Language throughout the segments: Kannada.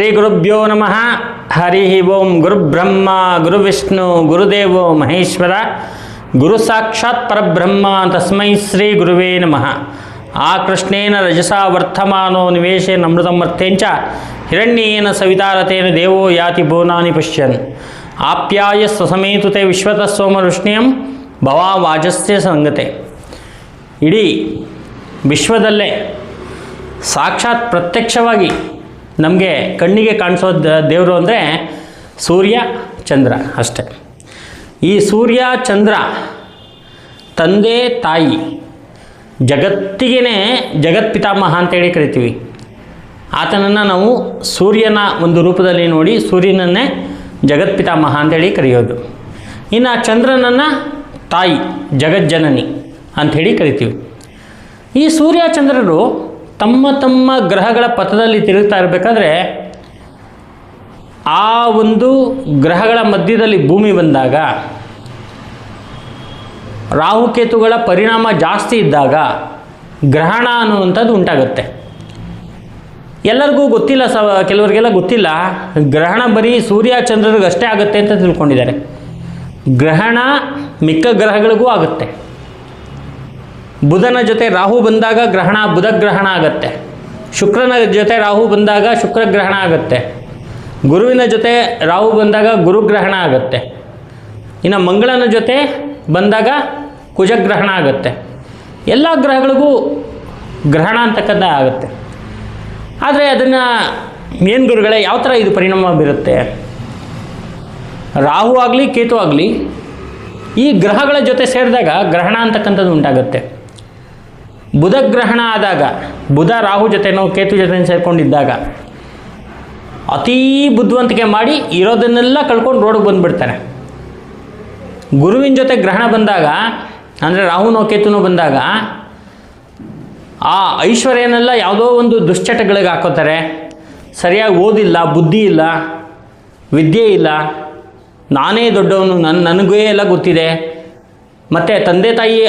ಶ್ರೀ ಗುರುಭ್ಯೋ ನಮಃ. ಹರಿ ಓಂ ಗುರುಬ್ರಹ್ಮ ಗುರುವಿಷ್ಣು ಗುರುದೇವೋ ಮಹೇಶ್ವರ. ಗುರು ಸಾಕ್ಷಾತ್ ಪರಬ್ರಹ್ಮ ತಸ್ಮೈ ಶ್ರೀ ಗುರುವೇ ನಮಃ. ಆ ಕೃಷ್ಣೇನ ರಜಸಾ ವರ್ತಮಾನೋ ನಿವೇಶೇನ ಅಮೃತಮರ್ಥೇಂಚ ಹಿರಣ್ಯೇನ ಸವಿತಾರತೇನ ದೇವೋ ಯಾತಿ ಭುವನಾನಿ ಪಶ್ಯನ್. ಆಪ್ಯಾಯ ಸ್ವಸಮೇತುತೆ ವಿಶ್ವತಃ ಸೋಮವೃಷ್ಣಿಯಂ ಭವಾ ವಾಜಸ್ಯ ಸಂಗತೆ. ಇಡೀ ವಿಶ್ವದಲ್ಲೇ ಸಾಕ್ಷಾತ್ ಪ್ರತ್ಯಕ್ಷವಾಗಿ ನಮಗೆ ಕಣ್ಣಿಗೆ ಕಾಣಿಸೋ ದೇವರು ಅಂದರೆ ಸೂರ್ಯ, ಚಂದ್ರ ಅಷ್ಟೆ. ಈ ಸೂರ್ಯ, ಚಂದ್ರ, ತಂದೆ, ತಾಯಿ ಜಗತ್ತಿಗೇ ಜಗತ್ಪಿತಾಮಹ ಅಂತೇಳಿ ಕರಿತೀವಿ. ಆತನನ್ನು ನಾವು ಸೂರ್ಯನ ಒಂದು ರೂಪದಲ್ಲಿ ನೋಡಿ ಸೂರ್ಯನನ್ನೇ ಜಗತ್ಪಿತಾಮಹ ಅಂತೇಳಿ ಕರೆಯೋದು. ಇನ್ನು ಚಂದ್ರನನ್ನು ತಾಯಿ, ಜಗಜ್ಜನನಿ ಅಂಥೇಳಿ ಕರಿತೀವಿ. ಈ ಸೂರ್ಯ, ಚಂದ್ರರು ತಮ್ಮ ತಮ್ಮ ಗ್ರಹಗಳ ಪಥದಲ್ಲಿ ತಿರುಗ್ತಾ ಇರಬೇಕಾದ್ರೆ ಆ ಒಂದು ಗ್ರಹಗಳ ಮಧ್ಯದಲ್ಲಿ ಭೂಮಿ ಬಂದಾಗ ರಾಹುಕೇತುಗಳ ಪರಿಣಾಮ ಜಾಸ್ತಿ ಇದ್ದಾಗ ಗ್ರಹಣ ಅನ್ನುವಂಥದ್ದು ಉಂಟಾಗುತ್ತೆ. ಎಲ್ಲರಿಗೂ ಗೊತ್ತಿಲ್ಲ ಸ, ಕೆಲವರಿಗೆಲ್ಲ ಗೊತ್ತಿಲ್ಲ, ಗ್ರಹಣ ಬರೀ ಸೂರ್ಯ ಚಂದ್ರರಿಗಷ್ಟೇ ಆಗುತ್ತೆ ಅಂತ ತಿಳ್ಕೊಂಡಿದ್ದಾರೆ. ಗ್ರಹಣ ಮಿಕ್ಕ ಗ್ರಹಗಳಿಗೂ ಆಗುತ್ತೆ. ಬುಧನ ಜೊತೆ ರಾಹು ಬಂದಾಗ ಗ್ರಹಣ ಬುಧ ಗ್ರಹಣ ಆಗುತ್ತೆ. ಶುಕ್ರನ ಜೊತೆ ರಾಹು ಬಂದಾಗ ಶುಕ್ರ ಗ್ರಹಣ ಆಗುತ್ತೆ. ಗುರುವಿನ ಜೊತೆ ರಾಹು ಬಂದಾಗ ಗುರುಗ್ರಹಣ ಆಗುತ್ತೆ. ಇನ್ನು ಮಂಗಳನ ಜೊತೆ ಬಂದಾಗ ಕುಜಗ್ರಹಣ ಆಗುತ್ತೆ. ಎಲ್ಲ ಗ್ರಹಗಳಿಗೂ ಗ್ರಹಣ ಅಂತಕ್ಕಂಥ ಆಗುತ್ತೆ. ಆದರೆ ಅದನ್ನು ಮೇನ್ ಗುರುಗಳೇ ಯಾವ ಥರ ಇದು ಪರಿಣಾಮ ಬೀರುತ್ತೆ? ರಾಹು ಆಗಲಿ, ಕೇತು ಆಗಲಿ ಈ ಗ್ರಹಗಳ ಜೊತೆ ಸೇರಿದಾಗ ಗ್ರಹಣ ಅಂತಕ್ಕಂಥದ್ದು ಉಂಟಾಗುತ್ತೆ. ಬುಧ ಗ್ರಹಣ ಆದಾಗ ಬುಧ ರಾಹು ಜೊತೆನೋ ಕೇತು ಜೊತೆ ಸೇರಿಕೊಂಡಿದ್ದಾಗ, ಅತೀ ಬುದ್ಧಿವಂತಿಕೆ ಮಾಡಿ ಇರೋದನ್ನೆಲ್ಲ ಕಳ್ಕೊಂಡು ರೋಡಿಗೆ ಬಂದುಬಿಡ್ತಾರೆ. ಗುರುವಿನ ಜೊತೆ ಗ್ರಹಣ ಬಂದಾಗ, ಅಂದರೆ ರಾಹುನೋ ಕೇತುನೋ ಬಂದಾಗ, ಆ ಐಶ್ವರ್ಯನೆಲ್ಲ ಯಾವುದೋ ಒಂದು ದುಶ್ಚಟಗಳಿಗೆ ಹಾಕೋತಾರೆ. ಸರಿಯಾಗಿ ಓದಿಲ್ಲ, ಬುದ್ಧಿ ಇಲ್ಲ, ವಿದ್ಯೆ ಇಲ್ಲ, ನಾನೇ ದೊಡ್ಡವನು ನನ್ನ ನನಗೇ ಎಲ್ಲ ಗೊತ್ತಿದೆ. ಮತ್ತು ತಂದೆ ತಾಯಿ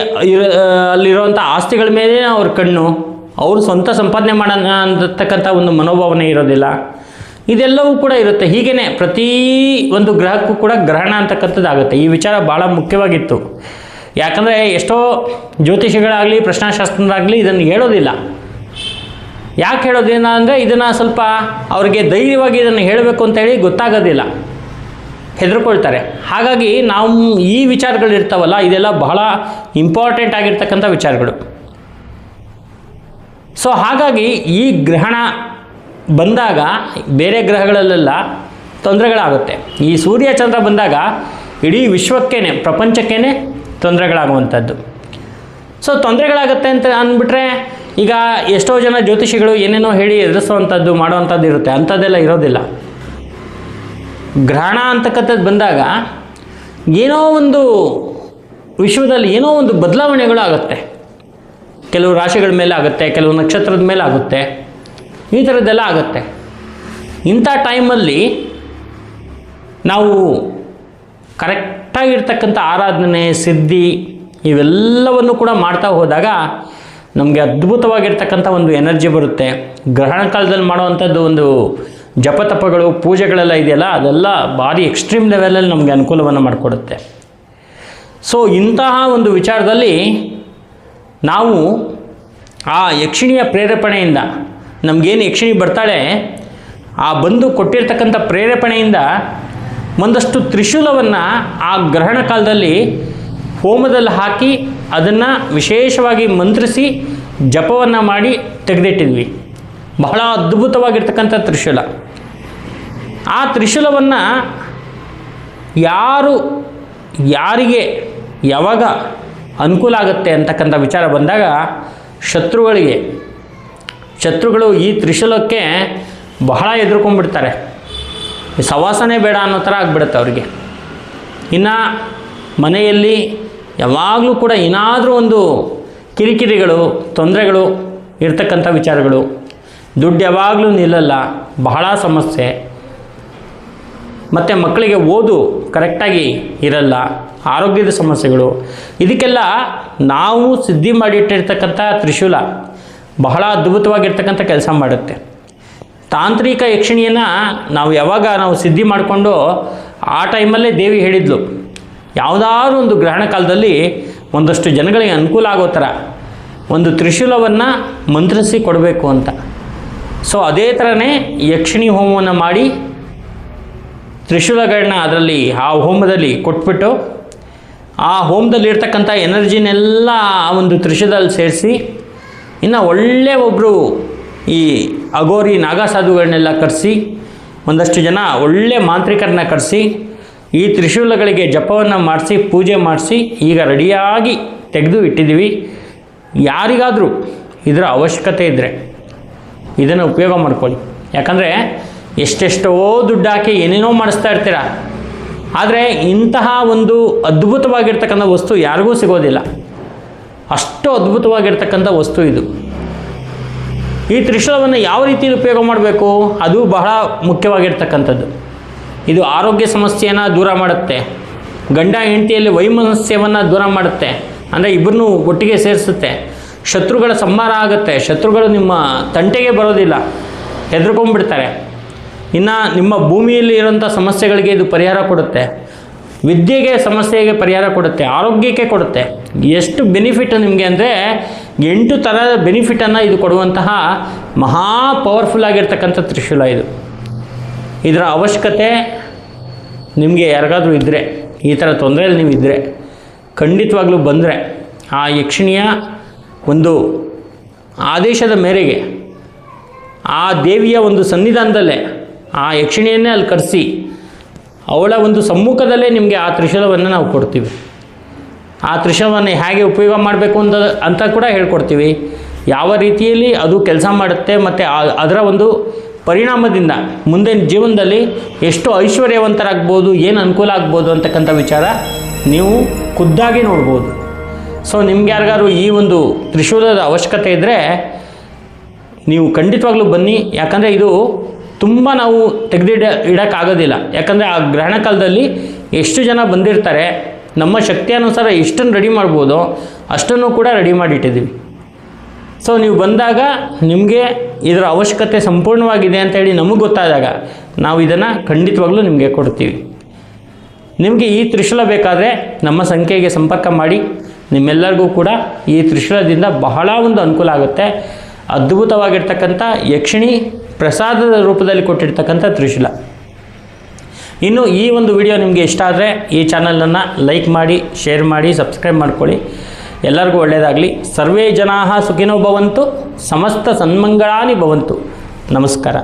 ಅಲ್ಲಿರುವಂಥ ಆಸ್ತಿಗಳ ಮೇಲೆ ಅವ್ರ ಕಣ್ಣು, ಅವರು ಸ್ವಂತ ಸಂಪಾದನೆ ಮಾಡೋಣ ಅಂತಕ್ಕಂಥ ಒಂದು ಮನೋಭಾವನೆ ಇರೋದಿಲ್ಲ. ಇದೆಲ್ಲವೂ ಕೂಡ ಇರುತ್ತೆ. ಹೀಗೇ ಪ್ರತಿ ಒಂದು ಗ್ರಹಕ್ಕೂ ಕೂಡ ಗ್ರಹಣ ಅಂತಕ್ಕಂಥದ್ದಾಗುತ್ತೆ. ಈ ವಿಚಾರ ಭಾಳ ಮುಖ್ಯವಾಗಿತ್ತು. ಯಾಕಂದರೆ ಎಷ್ಟೋ ಜ್ಯೋತಿಷಿಗಳಾಗಲಿ ಪ್ರಶ್ನಾಶಾಸ್ತ್ರಾಗಲಿ ಇದನ್ನು ಹೇಳೋದಿಲ್ಲ. ಯಾಕೆ ಹೇಳೋದಿಲ್ಲ ಅಂದರೆ ಇದನ್ನು ಸ್ವಲ್ಪ ಅವರಿಗೆ ಧೈರ್ಯವಾಗಿ ಇದನ್ನು ಹೇಳಬೇಕು ಅಂತೇಳಿ ಗೊತ್ತಾಗೋದಿಲ್ಲ. ಹೆದರ್ಕೊಳ್ತಾರೆ. ಹಾಗಾಗಿ ನಾವು ಈ ವಿಚಾರಗಳು ಇರ್ತಾವಲ್ಲ, ಇದೆಲ್ಲ ಬಹಳ ಇಂಪಾರ್ಟೆಂಟ್ ಆಗಿರ್ತಕ್ಕಂಥ ವಿಚಾರಗಳು. ಸೊ ಹಾಗಾಗಿ ಈ ಗ್ರಹಣ ಬಂದಾಗ ಬೇರೆ ಗ್ರಹಗಳಲ್ಲೆಲ್ಲ ತೊಂದರೆಗಳಾಗುತ್ತೆ. ಈ ಸೂರ್ಯ ಚಂದ್ರ ಬಂದಾಗ ಇಡೀ ವಿಶ್ವಕ್ಕೇ ಪ್ರಪಂಚಕ್ಕೇ ತೊಂದರೆಗಳಾಗುವಂಥದ್ದು. ಸೊ ತೊಂದರೆಗಳಾಗುತ್ತೆ ಅಂತ ಅಂದ್ಬಿಟ್ರೆ ಈಗ ಎಷ್ಟೋ ಜನ ಜ್ಯೋತಿಷಿಗಳು ಏನೇನೋ ಹೇಳಿ ಎದುರಿಸುವಂಥದ್ದು, ಮಾಡುವಂಥದ್ದು ಇರುತ್ತೆ. ಅಂಥದ್ದೆಲ್ಲ ಇರೋದಿಲ್ಲ. ಗ್ರಹಣ ಅಂತಕ್ಕಂಥದ್ದು ಬಂದಾಗ ಏನೋ ಒಂದು ವಿಶ್ವದಲ್ಲಿ ಏನೋ ಒಂದು ಬದಲಾವಣೆಗಳು ಆಗುತ್ತೆ. ಕೆಲವು ರಾಶಿಗಳ ಮೇಲೆ ಆಗುತ್ತೆ, ಕೆಲವು ನಕ್ಷತ್ರದ ಮೇಲೆ ಆಗುತ್ತೆ, ಈ ಥರದ್ದೆಲ್ಲ ಆಗುತ್ತೆ. ಇಂಥ ಟೈಮಲ್ಲಿ ನಾವು ಕರೆಕ್ಟಾಗಿರ್ತಕ್ಕಂಥ ಆರಾಧನೆ, ಸಿದ್ಧಿ ಇವೆಲ್ಲವನ್ನು ಕೂಡ ಮಾಡ್ತಾ ಹೋದಾಗ ನಮಗೆ ಅದ್ಭುತವಾಗಿರ್ತಕ್ಕಂಥ ಒಂದು ಎನರ್ಜಿ ಬರುತ್ತೆ. ಗ್ರಹಣ ಕಾಲದಲ್ಲಿ ಮಾಡುವಂಥದ್ದು ಒಂದು ಜಪತಪಗಳು, ಪೂಜೆಗಳೆಲ್ಲ ಇದೆಯಲ್ಲ, ಅದೆಲ್ಲ ಭಾರಿ ಎಕ್ಸ್ಟ್ರೀಮ್ ಲೆವೆಲಲ್ಲಿ ನಮಗೆ ಅನುಕೂಲವನ್ನು ಮಾಡಿಕೊಡುತ್ತೆ. ಸೊ ಇಂತಹ ಒಂದು ವಿಚಾರದಲ್ಲಿ ನಾವು ಆ ಯಕ್ಷಿಣಿಯ ಪ್ರೇರೇಪಣೆಯಿಂದ, ನಮಗೇನು ಯಕ್ಷಿಣಿ ಬರ್ತಾಳೆ, ಆ ಬಂದು ಕೊಟ್ಟಿರ್ತಕ್ಕಂಥ ಪ್ರೇರೇಪಣೆಯಿಂದ ಒಂದಷ್ಟು ತ್ರಿಶೂಲವನ್ನು ಆ ಗ್ರಹಣ ಕಾಲದಲ್ಲಿ ಹೋಮದಲ್ಲಿ ಹಾಕಿ ಅದನ್ನು ವಿಶೇಷವಾಗಿ ಮಂತ್ರಿಸಿ ಜಪವನ್ನು ಮಾಡಿ ತೆಗೆದಿಟ್ಟಿದ್ವಿ. ಬಹಳ ಅದ್ಭುತವಾಗಿರ್ತಕ್ಕಂಥ ತ್ರಿಶೂಲ. ಆ ತ್ರಿಶೂಲವನ್ನು ಯಾರು, ಯಾರಿಗೆ, ಯಾವಾಗ ಅನುಕೂಲ ಆಗುತ್ತೆ ಅಂತಕ್ಕಂಥ ವಿಚಾರ ಬಂದಾಗ ಶತ್ರುಗಳಿಗೆ, ಶತ್ರುಗಳು ಈ ತ್ರಿಶೂಲಕ್ಕೆ ಬಹಳ ಎದುರ್ಕೊಂಡ್ಬಿಡ್ತಾರೆ. ಸವಾಸನೆ ಬೇಡ ಅನ್ನೋ ಥರ ಆಗಿಬಿಡುತ್ತೆ ಅವರಿಗೆ. ಇನ್ನು ಮನೆಯಲ್ಲಿ ಯಾವಾಗಲೂ ಕೂಡ ಏನಾದರೂ ಒಂದು ಕಿರಿಕಿರಿಗಳು, ತೊಂದರೆಗಳು ಇರ್ತಕ್ಕಂಥ ವಿಚಾರಗಳು ದುಡ್ಡು ಯಾವಾಗಲೂ ನಿಲ್ಲಲ್ಲ, ಬಹಳ ಸಮಸ್ಯೆ. ಮತ್ತು ಮಕ್ಕಳಿಗೆ ಓದು ಕರೆಕ್ಟಾಗಿ ಇರಲ್ಲ, ಆರೋಗ್ಯದ ಸಮಸ್ಯೆಗಳು. ಇದಕ್ಕೆಲ್ಲ ನಾವು ಸಿದ್ಧಿ ಮಾಡಿಟ್ಟಿರ್ತಕ್ಕಂಥ ತ್ರಿಶೂಲ, ಬಹಳ ಅದ್ಭುತವಾಗಿರ್ತಕ್ಕಂಥ ಕೆಲಸ ಮಾಡುತ್ತೆ. ತಾಂತ್ರಿಕ ಯಕ್ಷಿಣಿಯನ್ನು ನಾವು ಯಾವಾಗ ನಾವು ಸಿದ್ಧಿ ಮಾಡಿಕೊಂಡು ಆ ಟೈಮಲ್ಲೇ ದೇವಿ ಹೇಳಿದ್ಲು, ಯಾವುದಾದ್ರೂ ಒಂದು ಗ್ರಹಣ ಕಾಲದಲ್ಲಿ ಒಂದಷ್ಟು ಜನಗಳಿಗೆ ಅನುಕೂಲ ಆಗೋ ಥರ ಒಂದು ತ್ರಿಶೂಲವನ್ನು ಮಂತ್ರಿಸಿ ಕೊಡಬೇಕು ಅಂತ. ಸೊ ಅದೇ ಥರನೇ ಯಕ್ಷಿಣಿ ಹೋಮವನ್ನು ಮಾಡಿ ತ್ರಿಶೂಲಗಳನ್ನ ಅದರಲ್ಲಿ, ಆ ಹೋಮದಲ್ಲಿ ಕೊಟ್ಬಿಟ್ಟು, ಆ ಹೋಮದಲ್ಲಿ ಇರ್ತಕ್ಕಂಥ ಎನರ್ಜಿನೆಲ್ಲ ಆ ಒಂದು ತ್ರಿಶೂಲದಲ್ಲಿ ಸೇರಿಸಿ, ಇನ್ನು ಒಳ್ಳೆಯ ಒಬ್ಬರು ಈ ಅಗೋರಿ ನಾಗಸಾಧುಗಳನ್ನೆಲ್ಲ ಕರೆಸಿ, ಒಂದಷ್ಟು ಜನ ಒಳ್ಳೆಯ ಮಾಂತ್ರಿಕರನ್ನ ಕರೆಸಿ, ಈ ತ್ರಿಶೂಲಗಳಿಗೆ ಜಪವನ್ನು ಮಾಡಿಸಿ, ಪೂಜೆ ಮಾಡಿಸಿ, ಈಗ ರೆಡಿಯಾಗಿ ತೆಗೆದು ಇಟ್ಟಿದ್ದೀವಿ. ಯಾರಿಗಾದರೂ ಇದರ ಅವಶ್ಯಕತೆ ಇದ್ದರೆ ಇದನ್ನು ಉಪಯೋಗ ಮಾಡ್ಕೊಳ್ಳಿ. ಯಾಕಂದರೆ ಎಷ್ಟೆಷ್ಟೋ ದುಡ್ಡು ಹಾಕಿ ಏನೇನೋ ಮಾಡಿಸ್ತಾ ಇರ್ತೀರ. ಆದರೆ ಇಂತಹ ಒಂದು ಅದ್ಭುತವಾಗಿರ್ತಕ್ಕಂಥ ವಸ್ತು ಯಾರಿಗೂ ಸಿಗೋದಿಲ್ಲ. ಅಷ್ಟು ಅದ್ಭುತವಾಗಿರ್ತಕ್ಕಂಥ ವಸ್ತು ಇದು. ಈ ತ್ರಿಶೂಲವನ್ನು ಯಾವ ರೀತಿ ಉಪಯೋಗ ಮಾಡಬೇಕು? ಅದು ಬಹಳ ಮುಖ್ಯವಾಗಿರ್ತಕ್ಕಂಥದ್ದು. ಇದು ಆರೋಗ್ಯ ಸಮಸ್ಯೆಯನ್ನು ದೂರ ಮಾಡುತ್ತೆ. ಗಂಡ ಹೆಂಡತಿಯಲ್ಲಿ ವೈಮನಸ್ಯವನ್ನು ದೂರ ಮಾಡುತ್ತೆ. ಅಂದರೆ ಇಬ್ಬರನ್ನೂ ಒಟ್ಟಿಗೆ ಸೇರಿಸುತ್ತೆ. ಶತ್ರುಗಳ ಸಂಹಾರ ಆಗುತ್ತೆ, ಶತ್ರುಗಳು ನಿಮ್ಮ ತಂಟೆಗೆ ಬರೋದಿಲ್ಲ, ಹೆದರ್ಕೊಂಡ್ಬಿಡ್ತಾರೆ. ಇನ್ನು ನಿಮ್ಮ ಭೂಮಿಯಲ್ಲಿ ಇರೋಂಥ ಸಮಸ್ಯೆಗಳಿಗೆ ಇದು ಪರಿಹಾರ ಕೊಡುತ್ತೆ. ವಿದ್ಯೆಗೆ ಸಮಸ್ಯೆಗೆ ಪರಿಹಾರ ಕೊಡುತ್ತೆ, ಆರೋಗ್ಯಕ್ಕೆ ಕೊಡುತ್ತೆ. ಎಷ್ಟು ಬೆನಿಫಿಟ್ ನಿಮಗೆ ಅಂದರೆ ಎಂಟು ಥರದ ಬೆನಿಫಿಟನ್ನು ಇದು ಕೊಡುವಂತಹ ಮಹಾ ಪವರ್ಫುಲ್ ಆಗಿರ್ತಕ್ಕಂಥ ತ್ರಿಶೂಲ ಇದು. ಇದರ ಅವಶ್ಯಕತೆ ನಿಮಗೆ ಯಾರಿಗಾದರೂ ಇದ್ದರೆ ಈ ಥರ ತೊಂದರೆಯಲ್ಲಿ ನೀವು ಇದ್ದರೆ ಖಂಡಿತವಾಗ್ಲೂ ಬಂದರೆ, ಆ ಯಕ್ಷಿಣಿಯ ಒಂದು ಆದೇಶದ ಮೇರೆಗೆ ಆ ದೇವಿಯ ಒಂದು ಸನ್ನಿಧಾನದಲ್ಲೇ, ಆ ಯಕ್ಷಿಣಿಯನ್ನೇ ಅಲ್ಲಿ ಕರೆಸಿ, ಅವಳ ಒಂದು ಸಮ್ಮುಖದಲ್ಲೇ ನಿಮಗೆ ಆ ತ್ರಿಶೂಲವನ್ನು ನಾವು ಕೊಡ್ತೀವಿ. ಆ ತ್ರಿಶೂಲವನ್ನು ಹೇಗೆ ಉಪಯೋಗ ಮಾಡಬೇಕು ಅಂತ ಅಂತ ಕೂಡ ಹೇಳ್ಕೊಡ್ತೀವಿ. ಯಾವ ರೀತಿಯಲ್ಲಿ ಅದು ಕೆಲಸ ಮಾಡುತ್ತೆ ಮತ್ತು ಅದರ ಒಂದು ಪರಿಣಾಮದಿಂದ ಮುಂದಿನ ಜೀವನದಲ್ಲಿ ಎಷ್ಟು ಐಶ್ವರ್ಯವಂತರಾಗ್ಬೋದು, ಏನು ಅನುಕೂಲ ಆಗ್ಬೋದು ಅಂತಕ್ಕಂಥ ವಿಚಾರ ನೀವು ಖುದ್ದಾಗಿ ನೋಡ್ಬೋದು. ಸೊ ನಿಮ್ಗೆ ಯಾರಿಗಾದ್ರು ಈ ಒಂದು ತ್ರಿಶೂಲದ ಅವಶ್ಯಕತೆ ಇದ್ದರೆ ನೀವು ಖಂಡಿತವಾಗ್ಲೂ ಬನ್ನಿ. ಯಾಕಂದರೆ ಇದು ತುಂಬ ನಾವು ತೆಗೆದಿಡ ಇಡೋಕ್ಕಾಗೋದಿಲ್ಲ. ಯಾಕಂದರೆ ಆ ಗ್ರಹಣ ಕಾಲದಲ್ಲಿ ಎಷ್ಟು ಜನ ಬಂದಿರ್ತಾರೆ, ನಮ್ಮ ಶಕ್ತಿ ಅನುಸಾರ ಎಷ್ಟನ್ನು ರೆಡಿ ಮಾಡ್ಬೋದು, ಅಷ್ಟನ್ನು ಕೂಡ ರೆಡಿ ಮಾಡಿಟ್ಟಿದ್ದೀವಿ. ಸೊ ನೀವು ಬಂದಾಗ ನಿಮಗೆ ಇದರ ಅವಶ್ಯಕತೆ ಸಂಪೂರ್ಣವಾಗಿದೆ ಅಂತೇಳಿ ನಮಗೆ ಗೊತ್ತಾದಾಗ ನಾವು ಇದನ್ನು ಖಂಡಿತವಾಗ್ಲೂ ನಿಮಗೆ ಕೊಡ್ತೀವಿ. ನಿಮಗೆ ಈ ತ್ರಿಶೂಲ ಬೇಕಾದರೆ ನಮ್ಮ ಸಂಖ್ಯೆಗೆ ಸಂಪರ್ಕ ಮಾಡಿ. ನಿಮ್ಮೆಲ್ಲರಿಗೂ ಕೂಡ ಈ ತ್ರಿಶೂಲದಿಂದ ಬಹಳ ಒಂದು ಅನುಕೂಲ ಆಗುತ್ತೆ. ಅದ್ಭುತವಾಗಿರ್ತಕ್ಕಂಥ ಯಕ್ಷಿಣಿ ಪ್ರಸಾದದ ರೂಪದಲ್ಲಿ ಕೊಟ್ಟಿರ್ತಕ್ಕಂಥ ತ್ರಿಶೂಲ. ಇನ್ನು ಈ ಒಂದು ವಿಡಿಯೋ ನಿಮಗೆ ಇಷ್ಟ ಆದರೆ ಈ ಚಾನಲನ್ನು ಲೈಕ್ ಮಾಡಿ, ಶೇರ್ ಮಾಡಿ, ಸಬ್ಸ್ಕ್ರೈಬ್ ಮಾಡ್ಕೊಳ್ಳಿ. ಎಲ್ಲರಿಗೂ ಒಳ್ಳೆಯದಾಗಲಿ ಸರ್ವೇ ಜನಾ ಸುಖಿನೋ ಭವಂತು, ಸಮಸ್ತ ಸನ್ಮಂಗಳಾನಿ ಭವಂತು. ನಮಸ್ಕಾರ.